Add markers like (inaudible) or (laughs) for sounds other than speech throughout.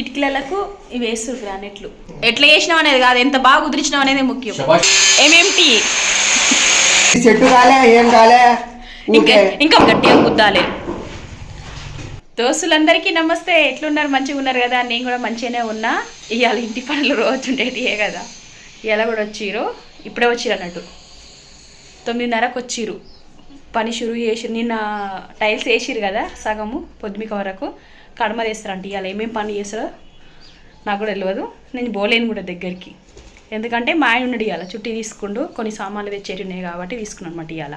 కిటికీలకు ఇవి వేస్తారు గ్రానైట్లు ఎట్లా చేసినావు అనేది కాదు ఎంత బాగా కుదిరించినావు అనేది ముఖ్యం. ఏమేమిటి చెట్టు కాలే ఏం కాలే? ఇంకా ఇంకా గట్టిగా కుద్దాలి దోస్తులందరికీ నమస్తే. ఎట్లున్నారు? మంచిగా ఉన్నారు కదా? నేను కూడా మంచిగానే ఉన్నా. ఇవాళ ఇంటి పనులు రోజు ఉండేటియే కదా. ఇవాళ కూడా వచ్చిర్రు. ఇప్పుడే వచ్చిర్రు అన్నట్టు. తొమ్మిదిన్నరకు వచ్చిర్రు. పని షురు చేసి నిన్న టైల్స్ వేసిర్రు కదా సగము పొద్దుమిక వరకు. కడమ చేస్తారంట ఇవాళ ఏమేమి పని చేస్తారో నాకు కూడా తెలియదు నేను పోలేను కూడా దగ్గరికి. ఎందుకంటే మా ఆయన ఉన్నాడు ఇవాళ చుట్టి తీసుకుండు కొన్ని సామాన్లు తెచ్చేటి ఉన్నాయి కాబట్టి తీసుకున్నాను అనమాట ఇవాళ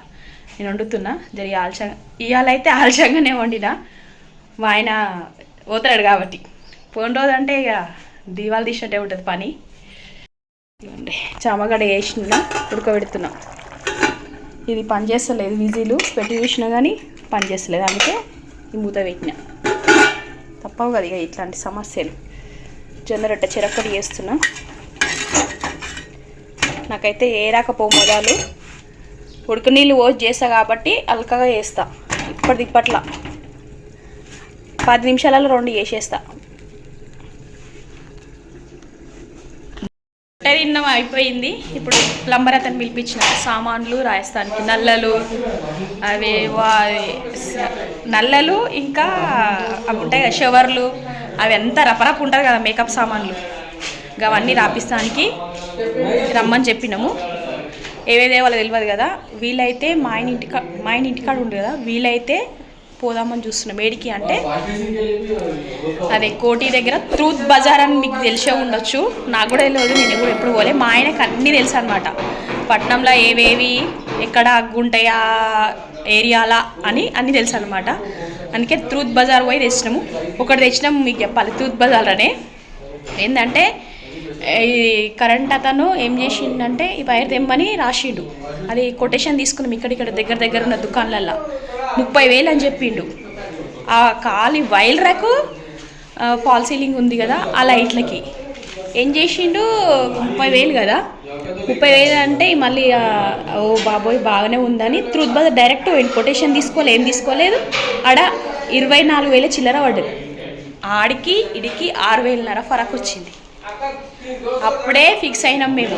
నేను వండుతున్నా జరి ఆలస్యంగా ఇవాళ అయితే ఆలస్యంగానే వండినా మా ఆయన పోతాడు కాబట్టి. పోయిన రోజు అంటే ఇక దీవాలు తీసినట్టే ఉంటుంది పని. చామగడ్డ వేసిన ఉడకబెడుతున్నా. ఇది పనిచేస్తలేదు విజీలు పెట్టి చూసినా కానీ పనిచేస్తలేదు అందుకే ఈ మూత పెట్టిన. తప్పవు కదా ఇక ఇట్లాంటి సమస్యలు. జొన్న రొట్టె చిరక్కటి చేస్తున్నా. నాకైతే ఏ రాకపో మొదలు. ఉడక నీళ్ళు పోసి చేస్తా కాబట్టి అల్కగా చేస్తా. ఇప్పటి ఇప్పట్లా. పది నిమిషాలలో రెండు చేసేస్తా. రొట్టె అయిపోయింది. ఇప్పుడు ప్లంబర్ అతను పిలిపించిన సామాన్లు రాజస్థాన్కి. నల్లలు అవి వా- నల్లలు ఇంకా అవి ఉంటాయి కదా షవర్లు. అవి ఎంత రపరపు ఉంటారు కదా మేకప్ సామాన్లు. అవన్నీ రాపిస్తానికి రమ్మని చెప్పినాము. ఏవేదే వాళ్ళకి తెలియదు కదా. వీలైతే మా ఆయన ఇంటి మా ఆయన ఇంటికాడ ఉండు కదా. వీలైతే పోదామని చూస్తున్నాం. ఏడికి అంటే అదే కోటి దగ్గర ట్రూత్ బజార్ అని మీకు తెలిసే ఉండొచ్చు. నాకు కూడా తెలియదు నేను కూడా ఎప్పుడు పోలే. మా ఆయనకు అన్నీ తెలుసు అనమాట పట్నంలో ఏవేవి ఎక్కడ అగ్గుంటాయి ఆ ఏరియాలా అని అన్నీ తెలుసు అనమాట అందుకే ట్రూత్ బజార్ పోయి తెచ్చినాము. ఒకటి తెచ్చినాము మీకు చెప్పాలి. ట్రూత్ బజార్ అనే. ఏంటంటే ఈ కరెంట్ అతను ఏం చేసిండంటే ఈ వైర్ తెమ్మని రాసిండు. అది కొటేషన్ తీసుకున్నాం ఇక్కడ ఇక్కడ దగ్గర దగ్గర ఉన్న దుకాణాలల్లో. ముప్పై వేలు అని చెప్పిండు. ఆ ఖాళీ వైర్లకు ఫాల్ సీలింగ్ ఉంది కదా ఆ లైట్లకి. ఏం చేసిండు? ముప్పై వేలు కదా. ముప్పై వేలు అంటే మళ్ళీ ఓ బాబోయ్ బాగానే ఉందని ట్రూత్ బజార్ డైరెక్ట్ కొటేషన్ తీసుకోలే ఏం తీసుకోలేదు. ఆడ ఇరవై నాలుగు వేల చిల్లర పడ్డది. ఆడికి ఇడికి ఆరు వేలన్నర ఫరక్ వచ్చింది. అప్పుడే ఫిక్స్ అయినాం మేము.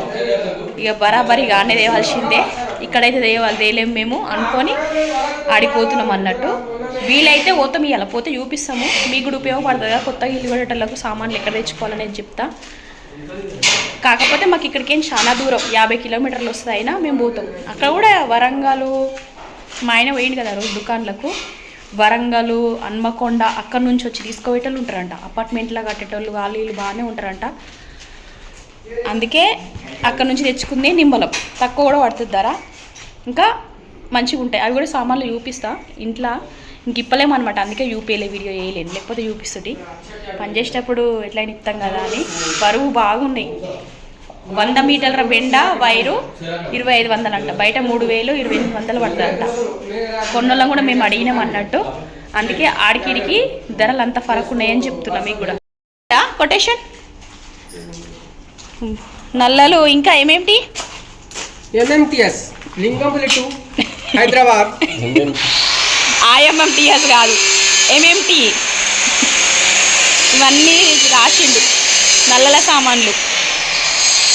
ఇక బరాబరిగా అన్నీ తేవాల్సిందే. ఇక్కడైతే తేవాలి తేలేం మేము అనుకొని ఆడిపోతున్నాం అన్నట్టు. వీలైతే పోతాం ఇవాళ పోతే చూపిస్తాము. మీకు కూడా ఉపయోగపడుతుంది? కదా కొత్తగా ఇల్లు కట్టేటోళ్ళకు సామాన్లు ఎక్కడ తెచ్చుకోవాలనేది చెప్తా. కాకపోతే మాకు ఇక్కడికేం చాలా దూరం. యాభై కిలోమీటర్లు వస్తుంది అయినా మేము పోతాం. అక్కడ కూడా వరంగల్ మా ఆయన పోయింది కదా రోజు దుకాన్లకు వరంగల్ హన్మకొండ అక్కడ నుంచి వచ్చి తీసుకోవేటోళ్ళు ఉంటారంట. అపార్ట్మెంట్లో కట్టేటోళ్ళు వాళ్ళు వీళ్ళు బాగానే ఉంటారంట. అందుకే అక్కడ నుంచి తెచ్చుకుంది నిమ్మలం. తక్కువ కూడా పడుతుంది ధర. ఇంకా మంచిగా ఉంటాయి. అవి కూడా సామాన్లు చూపిస్తా. ఇంట్లో ఇంక ఇప్పలేమన్నమాట అందుకే యూపీఏలే వీడియో వేయలేను లేకపోతే చూపిస్తుంది పని చేసేటప్పుడు ఎట్లయినా ఇస్తాం కదా అని. బరువు బాగున్నాయి వంద మీటర్ల బెండ వైరు ఇరవై ఐదు వందలు అంట బయట మూడు వేలు ఇరవై ఎనిమిది వందలు పడుతుందంట. కొన్నోళ్ళం కూడా మేము అడిగినాం అన్నట్టు. అందుకే ఆడికిడికి ధరలు అంత ఫరక్ ఉన్నాయని చెప్తున్నా మీకు కూడా. కొటేషన్? నల్లలు ఇంకా ఏమేమిటి? MMTS Lingampalli to Hyderabad. IMMTS కాదు. ఎంఎంటి ఇవన్నీ రాసిండు. నల్లల సామాన్లు.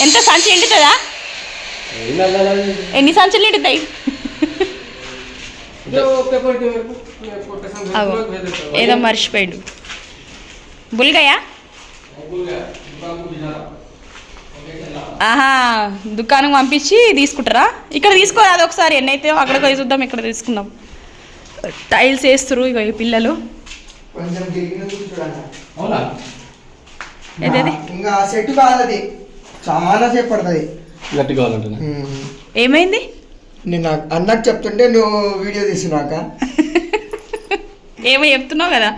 ఎంత సంచి ఎండుతుందా? ఎన్ని సంచులు ఎండుతాయి? అగో ఏదో మర్చిపోయాడు. బుల్గయా ఆహా దుకాణం పంపించి తీసుకుంటారా? ఇక్కడ తీసుకోరాదు ఒకసారి ఎన్నైతే అక్కడికి పోయి చూద్దాం ఇక్కడ తీసుకుందాం. టైల్స్ వేస్తురు ఇక ఈ పిల్లలు. ఇంకా సెట్ చాలా సేపు పడుతుంది. గట్టి ఏమైంది? నేను అన్నకు చెప్తుంటే నువ్వు వీడియో తీసినాక. (laughs) ఏమో చెప్తున్నావు కదా.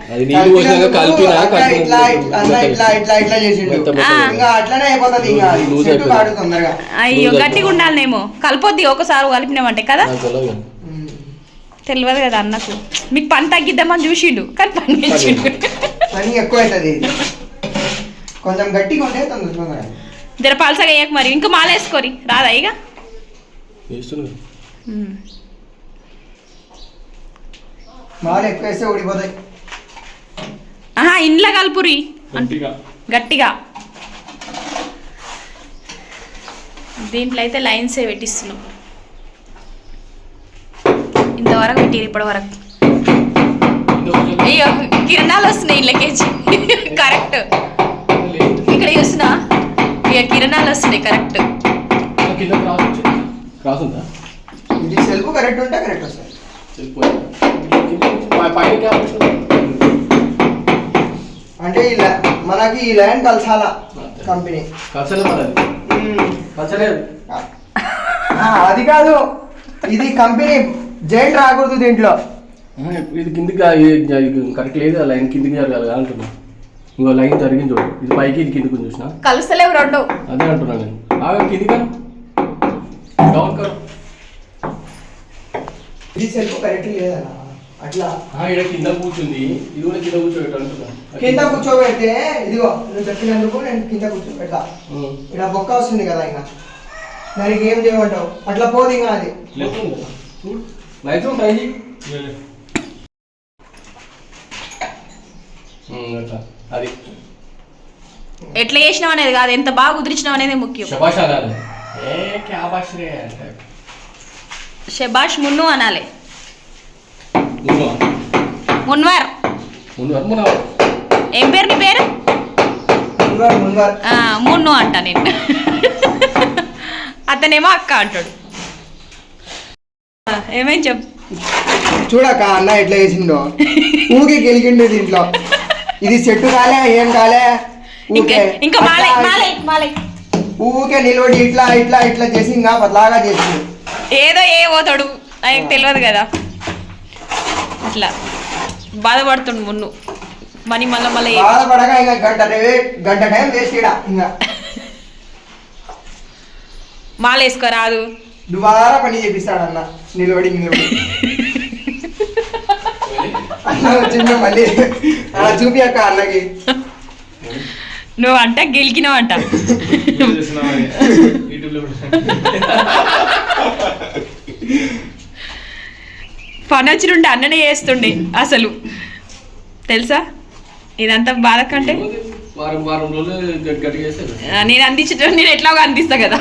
అయ్యో గట్టిగా ఉండాలనేమో. కలపొద్ది ఒకసారి కలిపినామంటే కదా? తెలియదు కదా. ఉమ్. తెలియదు కదా అన్నకు. మీకు పని తగ్గిద్దామని చూసిండు కానీ పని పెంచిండు పని ఎక్కువ అవుతుంది. కొంచెం గట్టిగా ఉంటే తొందర తొందరగా. జర పలసగా వేయక మరి. ఇంకా మాల వేసుకోరి రాదా ఇక? మాలు ఊడిపోతాయి. ఆహా ఇంట్లో కలుపురి. గట్టిగా. దీంట్లో అయితే లైన్సే పెట్టిస్తున్నాం. ఇంతవరకు పెట్టిరు ఇప్పటి వరకు అయ్యో కిరణాలు వస్తున్నాయి ఇళ్ళకేసి కరెక్ట్. ఇక్కడ చూసినా ఇక కిరణాలు వస్తున్నాయి కరెక్ట్. క్రాస్ ఉందా? కరెక్ట్ ఉంటే కరెక్ట్ వస్తుంది. అంటే ఈ ల్యా- మనకి ఈ ల్యాండ్ కలిసాల కంపెనీ. కచ్చలే మనది ఆ, అది కాదు. ఇది కంపెనీ జైంట్ రాకూడదు దీంట్లో. ఇది కిందికి కరెక్ట్ లేదు ఆ లైన్ కిందికి జరగాలి అంటున్నా. ఇంకో లైన్ జరిగింది చూడు. ఇది పైకి ఇది కిందికి చూసిన? కలుస్తలేవు రెండు. అదే అంటున్నా నేను. బాగా కిందికి కను. డౌన్ కరు ఇది సెల్ఫ్ కరెక్ట్ లేదన్న. అట్లా. ఇక్కడ కింద కూర్చుంది. ఇది కూడా కింద కూర్చోబెట్టు కింద కూర్చోబెడితే ఇదిగో నువ్వు చెప్పినందుకు నేను కింద కూర్చోబెడతా. ఇక్కడ బొక్క వస్తుంది కదా ఇంకా దానికి ఏం చేయమంటావు? అట్లా పోదు ఇంకా అది. ట్రై అది. ఎట్లా చేసినావు అనేది కాదు. ఎంత బాగా కుదిరించినావు అనేది ముఖ్యం. శబాష్ అనాలి ఏ క్యాబాష్ రే అంటే. షబాష్ మున్ను అనాలి. మున్వర్. ఏం పేరు నీ పేరు? మున్ను అంట నేను అతనేమో అక్క అంటాడు. ఏమేం చెప్ చూడక అన్న ఎట్లా చేసిండో. ఊకే గెలిచిండు దీంట్లో. ఇది సెట్ కాలే ఏం కాలే? ఇంకా ఊకే ఇంకా మాలే అట్లా మాలే మాలే. ఊకే నిలబడి ఇట్లా ఇట్లా ఇట్లా చేసి ఇంకా పతలాగా చేసిండు. ఏదో ఏ పోతాడు ఆయనకు తెలియదు కదా. అట్లా. బాధపడుతుండు మున్ను. మనీ మళ్ళీ మళ్ళీ బాధపడగా ఇంకా గంట రే- గంట టైం వేస్ట్ ఇడ ఇంకా మాల వేసుకోరాదు దుబారా పని చేపిస్తాడు అన్న నిలబడి. నిలబడి మళ్ళీ. అలా చూపి అక్క అన్నకి నువ్వు అంట గెలికినావు అంట పని వచ్చినుండి అన్ననే చేస్తుండే అసలు. తెలుసా? ఇదంతా బాధ కంటే వారం వారం రోజులు గట్టి గట్టిగా చేస్తే ఆ, నేను అందించడం నేను ఎట్లాగో అందిస్తా కదా.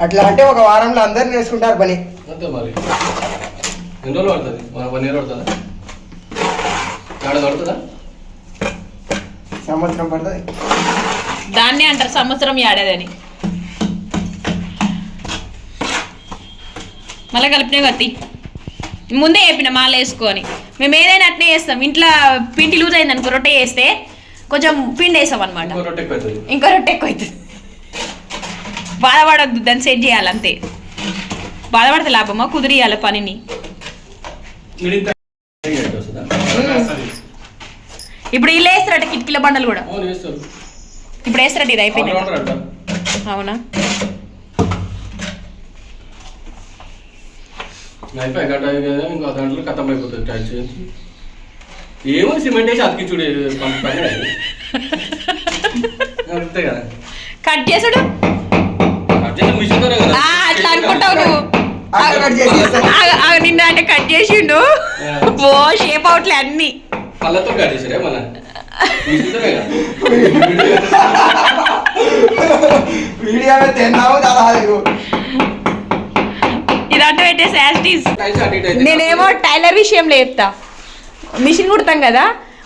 అట్లా అంటే ఒక వారంలో అందరు నేర్చుకుంటారు పని అంతే మరి. ఎన్ని రోజులు పడుతుంది? మన వన్ ఇయర్ పడుతుందా? ఏడాది పడుతుందా? సంవత్సరం పడుతుంది. దాన్నే అంటారు సంవత్సరం ఏడాదని మళ్ళీ కలిపినే కత్తి ముందే చెప్పిన మాల వేసుకొని. మేము ఏదైనా అట్నే చేస్తాం. ఇంట్లో పిండి లూజ్ అయింది అనుకో రొట్టె చేస్తే కొంచెం పిండి వేస్తాం అనమాట ఇంకో రొట్టె ఎక్కువ అవుతుంది బాధపడద్దు దాన్ని సెట్ చేయాలి అంతే. బాధపడితే లాభమా? కుదిరియాలి పనిని. ఇప్పుడు వీళ్ళు వేస్తారట కిటికీల బండలు కూడా. ఇప్పుడు వేస్తారట ఇది అయిపోయింది. అవునా? అయిపోయి ఇంకో దాంట్లో అయిపోతుంది ఏమో సిమెంట్ వేసి అతికించుడు పంపుతాను (laughs) అంతే కదా. కట్ చేసుడు? అట్లా అనుకుంటావు నువ్వు. నిన్న అంటే కట్ చేసిండు. ఓ షేప్ అవుట్లే అన్ని. కళ్ళతో కట్ చేసారే పెట్టేసి యాస్టీస్ ఇటు అయితే నేనేమో టైలర్ విషయంలో చెప్తా. మిషన్ కుడతాం కదా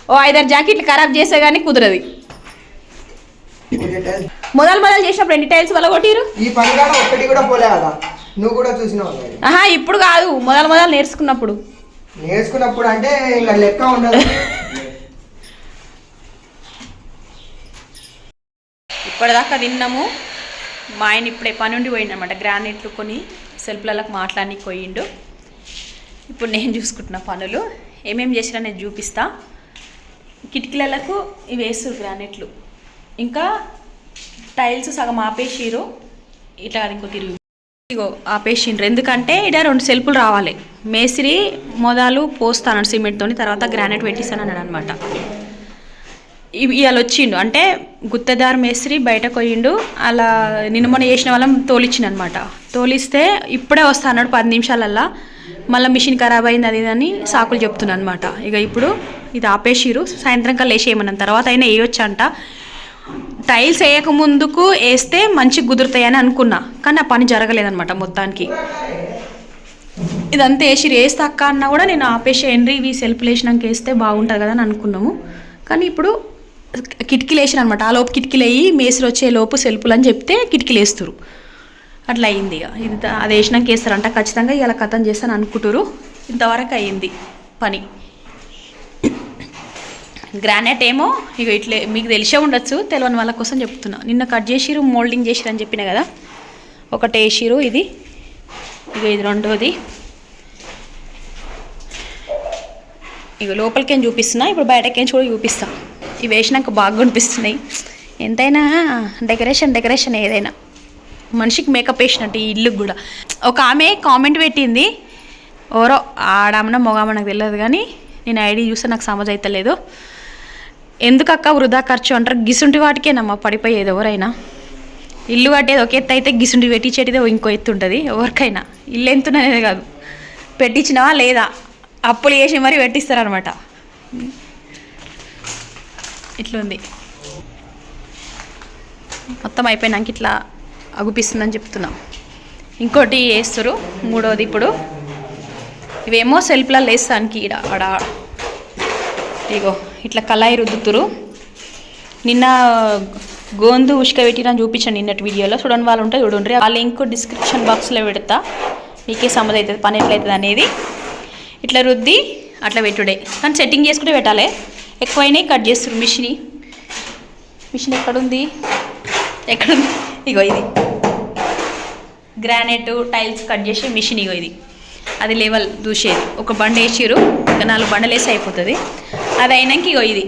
ఓ ఐదారు జాకెట్లు ఖరాబ్ చేస్తే కానీ కుదరదు. మొదలు మొదలు చేసినప్పుడు ఎన్ని టైల్స్ వల్ల కొట్టిరు ఈ పని ఒక్కటి కూడా పోలే కదా నువ్వు కూడా చూసినావు. ఆహా ఇప్పుడు కాదు మొదలు మొదలు నేర్చుకున్నప్పుడు. నేర్చుకున్నప్పుడు అంటే ఇంకా లెక్క ఉండదు. (laughs) ఇప్పటిదాకా తిన్నాము. మా ఆయన ఇప్పుడే పని ఉండి పోయిండనమాట గ్రానైట్లు కొని సెల్ఫ్లకు మాట్లాడి పోయిండు. ఇప్పుడు నేను చూసుకుంటున్న పనులు. ఏమేమి చేసినా నేను చూపిస్తా. కిటికీలకు ఇవి వేస్తారు గ్రానైట్లు. ఇంకా టైల్స్ సగం ఆపేసిరు ఇట్లా ఇంకో తిరుగు. ఇగో ఆపేసిండ్రు. ఎందుకంటే ఇక్కడ రెండు సెల్ఫులు రావాలి. మేస్త్రి మొదలు పోస్తాను సిమెంట్తోని తర్వాత గ్రానైట్ పెట్టిస్తాను అన్నాడు అనమాట ఇవాళ వచ్చిండు. అంటే గుత్తదారు మేస్త్రి బయటకు పోయిండు అలా నిన్న మొన్న చేసిన వాళ్ళం తోలిచ్చిన అనమాట తోలిస్తే ఇప్పుడే వస్తా అన్నాడు పది నిమిషాలల్లా. మళ్ళీ మిషన్ ఖరాబ్ అయింది అది అని సాకులు చెప్తున్నాను అనమాట ఇక ఇప్పుడు ఇది ఆపేసిరు సాయంత్రం కల్లా వేసేయమన్నాను. తర్వాత అయినా వేయొచ్చు అంట టైల్స్ వేయక ముందుకు వేస్తే మంచిగా కుదురుతాయని అనుకున్నా. కానీ ఆ పని జరగలేదనమాట మొత్తానికి. ఇదంతా వేసి వేస్తా అక్క అన్నా కూడా నేను ఆపేసి ఎండ్రీ ఇవి సెల్ఫ్ వేసినాక వేస్తే బాగుంటుంది కదా అని అనుకున్నాము. కానీ ఇప్పుడు కిటికీలు వేసిన అనమాట ఆ లోపు కిటికీలు వేయి మేసులు వచ్చే లోపు సెల్పులు అని చెప్తే కిటికీలు వేస్తారు అట్లా అయింది ఇక ఇది అది వేసినాక వేస్తారంట ఖచ్చితంగా ఇలా కథం చేస్తాను అనుకుంటారు. ఇంతవరకు అయ్యింది పని. గ్రానైట్ ఏమో ఇక ఇట్లే మీకు తెలిసే ఉండొచ్చు. తెలియని వాళ్ళ కోసం చెప్తున్నా. నిన్న కట్ చేసిరు మోల్డింగ్ చేసిరు అని చెప్పిన కదా. ఒకటి వేసిరు ఇది. ఇక ఇది రెండోది. ఇక లోపలికేం చూపిస్తున్నా. ఇప్పుడు బయటకేం కూడా చూపిస్తాను ఇవి వేసినాక బాగా కనిపిస్తున్నాయి ఎంతైనా డెకరేషన్ డెకరేషన్ ఏదైనా. మనిషికి మేకప్ వేసినట్టు ఈ ఇల్లుకి కూడా. ఒక ఆమె కామెంట్ పెట్టింది ఎవరో ఆడామన మొగామ నాకు తెలియదు కానీ నేను ఐడి చూస్తే నాకు సమజ్ అవుతలేదు ఎందుకక్క వృధా ఖర్చు అంటారు? గిసుంటి వాటికేనమ్మా పడిపోయేది ఎవరైనా. ఇల్లు కట్టేది ఒక ఎత్తు అయితే గిసుంటి పెట్టించేటిదే ఇంకో ఎత్తు ఉంటుంది ఎవరికైనా. ఇల్లు ఎంతున్నది కాదు. పెట్టించినవా లేదా? అప్పులు చేసి మరీ పెట్టిస్తారనమాట ఇట్లుంది. మొత్తం అయిపోయినాక ఇట్లా అగుపిస్తుందని చెప్తున్నాం. ఇంకోటి వేస్తారు మూడోది ఇప్పుడు. ఇవేమో సెల్ఫ్లా లేస్తానికి ఇడ ఆడ. ఇగో ఇట్లా కళాయి రుద్దుతురు. నిన్న గోందు ఉష్క పెట్టిన చూపించాను నిన్నటి వీడియోలో. చూడని వాళ్ళు ఉంటే చూడండి. ఆ లింక్ డిస్క్రిప్షన్ బాక్స్లో పెడతా. మీకే సమజ్ అవుతుంది పని ఎట్లయితుంది అనేది ఇట్లా రుద్ది అట్లా పెట్టుడే. కానీ సెట్టింగ్ చేసుకుంటే పెట్టాలి. ఎక్కువైనాయి కట్ చేస్తారు మిషన్. మిషన్ ఎక్కడుంది? ఎక్కడుంది? ఇగో ఇది. గ్రానైట్ టైల్స్ కట్ చేసే మిషన్ ఇగో ఇది. అది లెవెల్ దూసేది. ఒక బండ వేసిరు ఇంకా నాలుగు బండలు వేసి అయిపోతుంది. అది అయినాక ఇగో ఇది.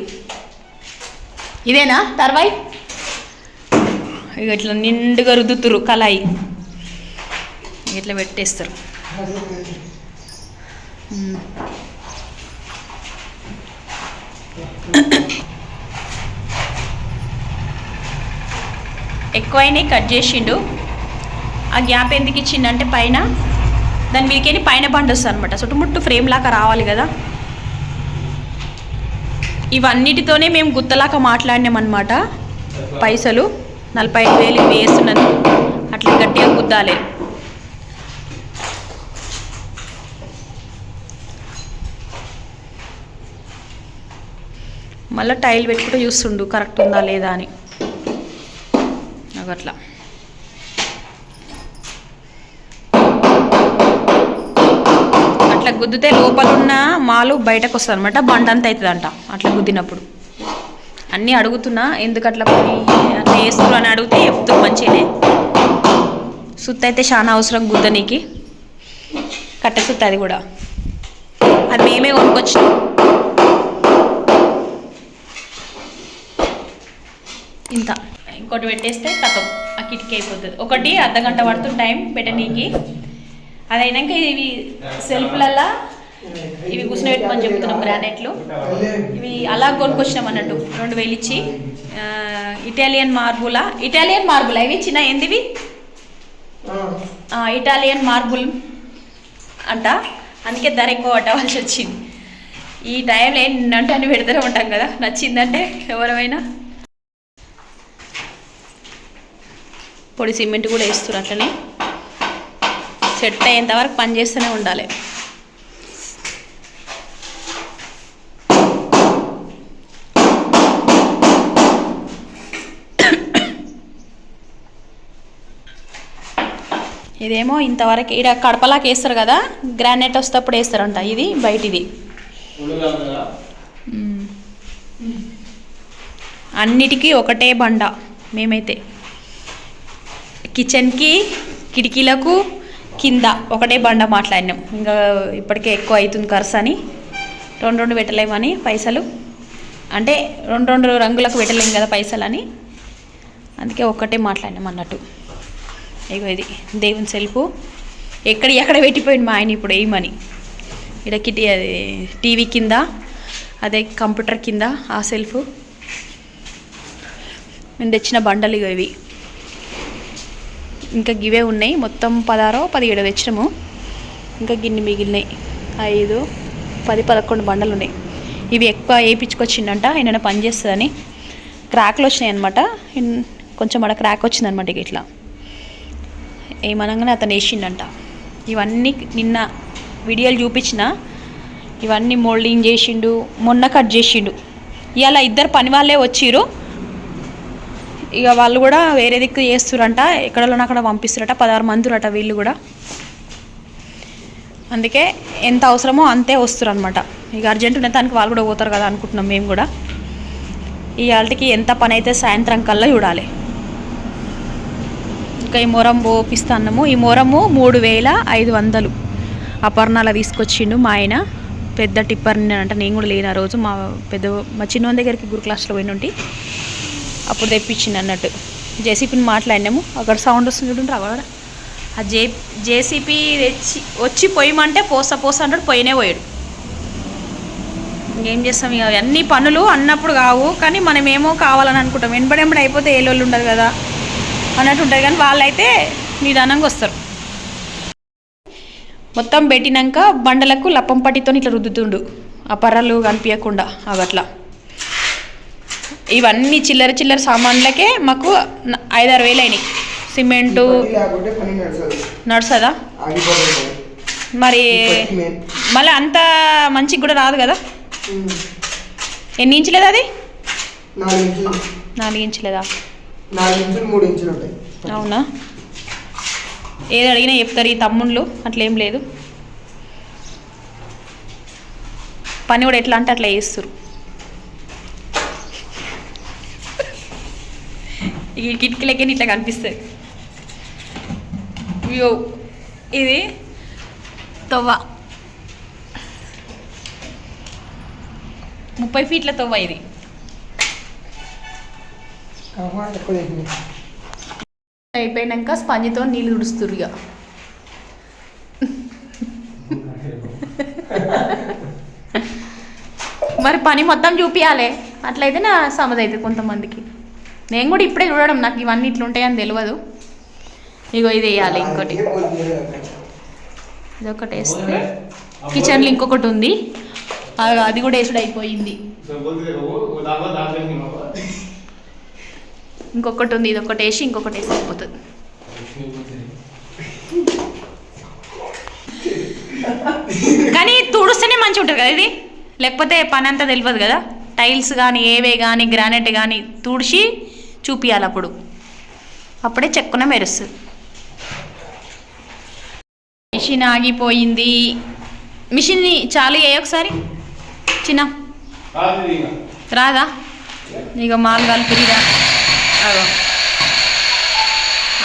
ఇదేనా? తర్వాయి? ఇక ఇట్లా నిండుగా రుద్దుతురు కళాయి. ఇట్లా పెట్టేస్తారు. మ్మ్. ఎక్కువైనాయి కట్ చేసిండు. ఆ గ్యాప్ ఎందుకు ఇచ్చిండంటే పైన దాని మీదకెళ్ళి పైన బండి అనమాట చుట్టుముట్టు ఫ్రేమ్ లాగా రావాలి కదా. ఇవన్నిటితోనే మేము గుత్తలాగా మాట్లాడినాం అనమాట పైసలు నలభై ఐదు వేలు ఇవి వేస్తున్నది అట్లా గట్టిగా గుద్దాలి. మళ్ళీ టైల్ పెట్టుకుంటూ చూస్తుండు కరెక్ట్ ఉందా లేదా అని. అట్లా. అట్లా గుద్దితే లోపల ఉన్న మాలు బయటకు వస్తుంది అనమాట బండ అంత అవుతుందంట అట్లా గుద్దినప్పుడు. అన్నీ అడుగుతున్నా ఎందుకు అట్లా పని అట్లా వేస్తున్నారు అని అడిగితే చెప్తూ మంచిదే సుత్త అయితే చాలా అవసరం గుద్దనీకి కట్టె సుత్త అది కూడా. అది మేమే కొనుక్కొచ్చినాం. ఇంత. ఇంకోటి పెట్టేస్తే కథం ఆ కిటికీ అయిపోతుంది. ఒకటి అర్ధ గంట పడుతుంది టైం పెట్టనీకి. అది అయినాక ఇవి సెల్ఫ్లల్లా ఇవి కూర్చుని పెట్టుకొని చెప్తున్నాం గ్రానైట్లు. ఇవి అలా కొనుక్కొచ్చినాం అన్నట్టు. రెండు వేలు ఇచ్చి. ఇటాలియన్ మార్బులా? Italian marble? ఇవి చిన్న ఏందివి? ఇటాలియన్ మార్బుల్ అంట. అందుకే ధర ఎక్కువ పట్టవలసి వచ్చింది. ఈ టైంలో ఏంటంటే అని పెడతానే ఉంటాం కదా. నచ్చిందంటే ఎవరైనా పొడి సిమెంట్ కూడా వేస్తారు అట్లనే. సెట్ అయ్యేంత వరకు పని చేస్తూనే ఉండాలి. ఇదేమో ఇంతవరకు ఇక్కడ కడపలాకి వేస్తారు కదా గ్రానైట్ వస్తేప్పుడు వేస్తారంట ఇది బయటిది. అన్నిటికీ ఒకటే బండ మేమైతే. కిచెన్కి కిటికీలకు కింద ఒకటే బండ మాట్లాడినాం. ఇంకా ఇప్పటికే ఎక్కువ అవుతుంది ఖర్చు అని. రెండు రెండు పెట్టలేమని పైసలు. అంటే రెండు రెండు రంగులకు పెట్టలేము కదా పైసలు అని. అందుకే ఒక్కటే మాట్లాడినాం అన్నట్టు. ఇగో ఇది దేవుని సెల్ఫ్ ఎక్కడ ఎక్కడ పెట్టిపోయింది మా ఆయన ఇప్పుడు ఏమని? ఇక్కడ కిటి అది టీవీ కింద అదే కంప్యూటర్ కింద ఆ సెల్ఫ్ నేను తెచ్చిన బండలు ఇవి. ఇంకా గివే ఉన్నాయి. మొత్తం పదహారో పదిహేడు తెచ్చినాము. ఇంకా గిన్ని మిగిలినాయి. ఐదు పది పదకొండు బండలు ఉన్నాయి. ఇవి ఎక్కువ వేయించుకొచ్చిండంట ఆయన పని చేస్తుందని. క్రాక్లు వచ్చినాయి అనమాట కొంచెం అక్కడ క్రాక్ వచ్చిందనమాట ఇక ఇట్లా. ఏమనగానే అతను వేసిండంట. ఇవన్నీ నిన్న వీడియోలు చూపించిన ఇవన్నీ మోల్డింగ్ చేసిండు మొన్న కట్ చేసిండు. ఇవాళ ఇద్దరు పని వాళ్ళే వచ్చిరు ఇక వాళ్ళు కూడా వేరే దిక్కు చేస్తురంట ఎక్కడలో అక్కడ పంపిస్తురట పదహారు మందిరట వీళ్ళు కూడా. అందుకే ఎంత అవసరమో అంతే వస్తారు అనమాట ఇక అర్జెంట్ ఉన్న దానికి వాళ్ళు కూడా పోతారు కదా అనుకుంటున్నాం మేము కూడా. ఈ వాళ్ళకి ఎంత పని అయితే సాయంత్రం కల్లా చూడాలి. ఇంకా ఈ మొరం పోపిస్తా అన్నాము. ఈ మొరము మూడు వేల ఐదు వందలు. అపర్ణాల తీసుకొచ్చిండు మా ఆయన. పెద్ద టిప్పర్ అంటే నేను కూడా లేను ఆ రోజు. మా పెద్ద మా చిన్న దగ్గరికి గురు క్లాస్లో పోయిన అప్పుడు తెప్పించింది అన్నట్టు. జేసీపీని మాట్లాడినాము. అక్కడ సౌండ్ వస్తుంది చూడండి అక్కడ. ఆ జే జేసీపీ తెచ్చి వచ్చి పోయమంటే పోస్తా పోస్తా అంటాడు పోయినే పోయాడు. ఇంకేం చేస్తాం ఇక? అన్ని పనులు అన్నప్పుడు కావు కానీ మనం ఏమో కావాలని అనుకుంటాం. వెంబడెంబడి అయిపోతే ఏ లోళ్ళు ఉండదు కదా అన్నట్టు ఉంటుంది కానీ వాళ్ళైతే నిదానంగా వస్తారు. మొత్తం పెట్టినాక బండలకు లప్పం పట్టితో ఇట్లా రుద్దుతుండు. ఆ పర్రలు కనిపించకుండా అవట్లా ఇవన్నీ చిల్లర చిల్లర సామాన్లకే మాకు ఐదారు వేలు అయినాయి సిమెంటు నడుస్తుంది. మరి. మళ్ళీ అంత మంచిగా కూడా రాదు కదా. ఎన్ని ఇంచులేదు అది? నాలుగు ఇంచులు. నాలుగు ఇంచులేదా? అవునా? ఏది అడిగినా చెప్తారు ఈ తమ్ముళ్ళు అట్లేం లేదు. పని కూడా ఎట్లా అంటే అట్లా చేస్తారు ఈ కిటికీలకే ఇట్లా కనిపిస్తుంది. వ్యూ ఇది తవ్వ. ముప్పై ఫీట్ల తవ్వ ఇది. అయిపోయినాక స్పంజితో నీళ్ళు తుడుస్తురు ఇక మరి పని మొత్తం చూపించాలి అట్లయితే నా అవుతుంది కొంతమందికి. నేను కూడా ఇప్పుడే చూడడం నాకు ఇవన్నీ ఇట్లా ఉంటాయని తెలియదు ఇగో ఇది వేయాలి ఇంకోటి. ఇదొకటి ఇది ఒకటి వేస్తే కిచెన్లో ఇంకొకటి ఉంది అది కూడా వేసుడు అయిపోయింది. ఇంకొకటి ఉంది ఇది ఒకటి వేసి ఇంకొకటి వేసి అయిపోతుంది. కానీ తుడుస్తేనే మంచిగా ఉంటుంది కదా ఇది? లేకపోతే పని అంతా తెలియదు కదా? టైల్స్ కానీ ఏవే కానీ గ్రానైట్ కానీ తుడిచి చూపియాలి అప్పుడు అప్పుడే చెక్కున మెరుస్తుంది మిషన్ ఆగిపోయింది. మిషన్ని చాలు ఏ ఒకసారి. చిన్న. రాదా ఇక మాలు కలిపిరిదా అగో.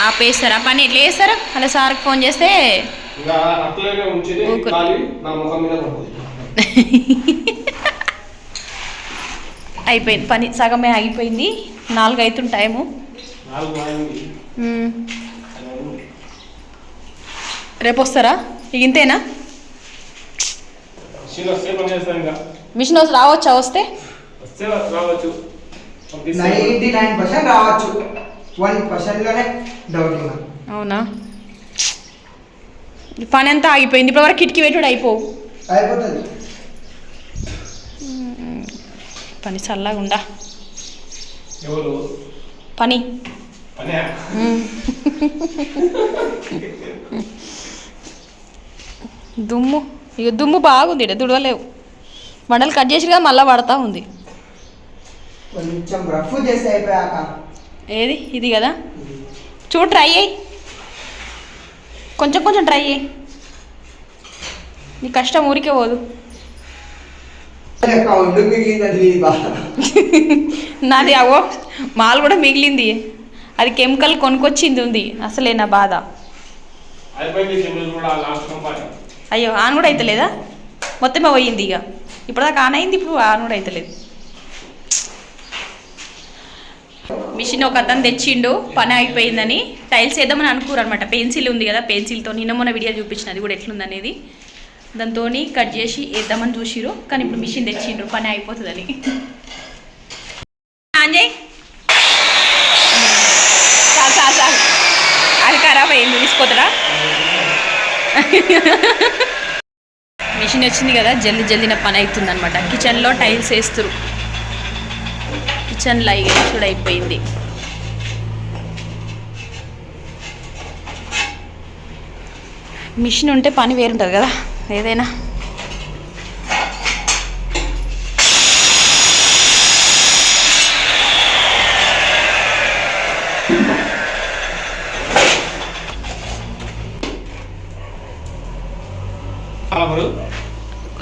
ఆపేస్తారా? పని ఎట్లా చేస్తారా? అలా సార్కి ఫోన్ చేస్తే నా ముఖం మీద పడుతుంది. (laughs) అయిపోయింది. పని సగమే ఆగిపోయింది నాలుగు అవుతుంది టైము. రేపు వస్తారా? ఇక ఇంతేనా? మిషన్ హౌస్ రావచ్చా? వస్తే? రావచ్చు. పంపిస్తే నైంటీ నైన్ పర్సెంట్ రావచ్చు. వన్ పర్సెంట్లోనే డౌట్ ఉన్నా. అవునా? పని అంతా ఆగిపోయింది. ఇప్పటివరకు కిటికీ పెట్టుడు అయిపోవు. అయిపోతుంది. పని చల్లగా ఉండా ఎవరు? పని. పని? మ్మ్. దుమ్ము. ఇక దుమ్ము బాగుంది ఈడ దుడవలేవు. మండలు కట్ చేసి కదా మళ్ళీ పడతా ఉంది. కొంచెం రఫ్ చేస్తే అయిపోయాక ఏది? ఇది కదా? చూడు ట్రై అయ్యి కొంచెం కొంచెం ట్రై అయ్యి నీ కష్టం ఊరికే పోదు. నాది అవో మాల్ కూడా మిగిలింది. అది కెమికల్ కొనుక్కొచ్చింది ఉంది. అసలే నా బాధ. అయిపోయింది కెమికల్ కూడా లాస్ట్ కంపాలి అయ్యో ఆన్ కూడా అవుతలేదా మొత్తమే పోయింది ఇక. ఇప్పటిదాకా ఆన్ అయింది ఇప్పుడు ఆన్ కూడా అవుతలేదు మిషన్ ఒక అతను తెచ్చిండు పని అయిపోయిందని. టైల్స్ వేద్దామని అనుకోరు అనమాట పెన్సిల్ ఉంది కదా పెన్సిల్తో నిన్న మొన్న వీడియో చూపించిన అది కూడా ఎట్లుంది అనేది దాంతో కట్ చేసి వేద్దామని చూసిరు కానీ ఇప్పుడు మిషన్ తెచ్చిండ్రు పని అయిపోతుందని. చాలు చాలు చాలు అది ఖరాబ్ అయింది తీసుకోతరా? మిషన్ వచ్చింది కదా జల్ది జల్దిన పని అవుతుంది అనమాట కిచెన్లో టైల్స్ వేస్తురు కిచెన్ లైట్ కూడా అయిపోయింది. మిషన్ ఉంటే పని వేరుంటుంది కదా. ఏదైనా.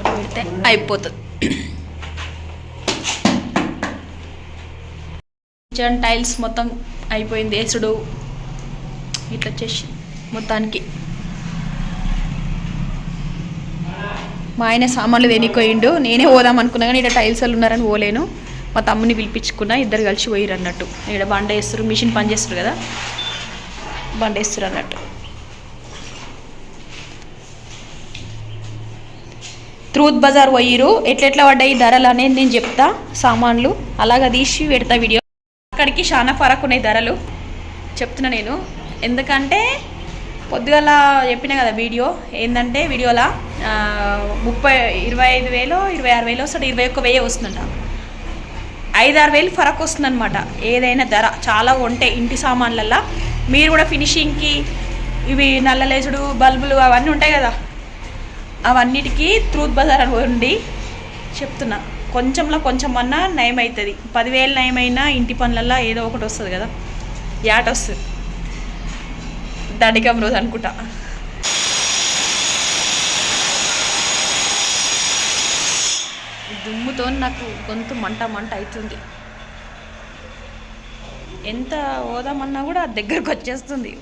పెడితే అయిపోతుంది. కిచెన్ టైల్స్ మొత్తం అయిపోయింది వేసుడు. ఇట్లా వచ్చేసి మొత్తానికి. మా ఆయన సామాన్లు దేనికోయిండు నేనే పోదాం అనుకున్నా కానీ ఇక్కడ టైల్స్ వాళ్ళు ఉన్నారని పోలేను. మా తమ్ముని పిలిపించుకున్నా ఇద్దరు కలిసి పోయిరు అన్నట్టు. ఇక్కడ బండ వేస్తారు మిషన్ పని చేస్తారు కదా. బండ వేస్తారు అన్నట్టు. ట్రూత్ బజార్ పోయిరు ఎట్లెట్లా పడ్డాయి ధరలు అనేది నేను చెప్తా. సామాన్లు అలాగా తీసి పెడతా వీడియో. అక్కడికి చాలా ఫరక్ ఉన్నాయి ధరలు. చెప్తున్నా నేను. ఎందుకంటే పొద్దుగల చెప్పిన కదా వీడియో. ఏంటంటే వీడియోలా ముప్పై ఇరవై ఐదు వేలు ఇరవై ఆరు వేలు వస్తాడు ఇరవై ఒక్క వెయ్యి వస్తుందంట. ఐదు ఆరు వేలు ఫరక్ వస్తుందన్నమాట. ఏదైనా ధర. చాలా ఉంటాయి ఇంటి సామాన్లల్లో. మీరు కూడా ఫినిషింగ్కి ఇవి నల్లలేసుడు బల్బులు అవన్నీ ఉంటాయి కదా. అవన్నిటికీ ట్రూత్ బజార్ అని ఉండి చెప్తున్నా. కొంచెంలో కొంచెం అన్నా నయం అవుతుంది పదివేలు నయమైనా ఇంటి పనులల్లో ఏదో ఒకటి వస్తుంది కదా. యాట వస్తుంది దండికం రోజు అనుకుంటా. దుమ్ముతో నాకు గొంతు మంట మంట అవుతుంది. ఎంత ఓదామన్నా కూడా దగ్గరకు వచ్చేస్తుంది.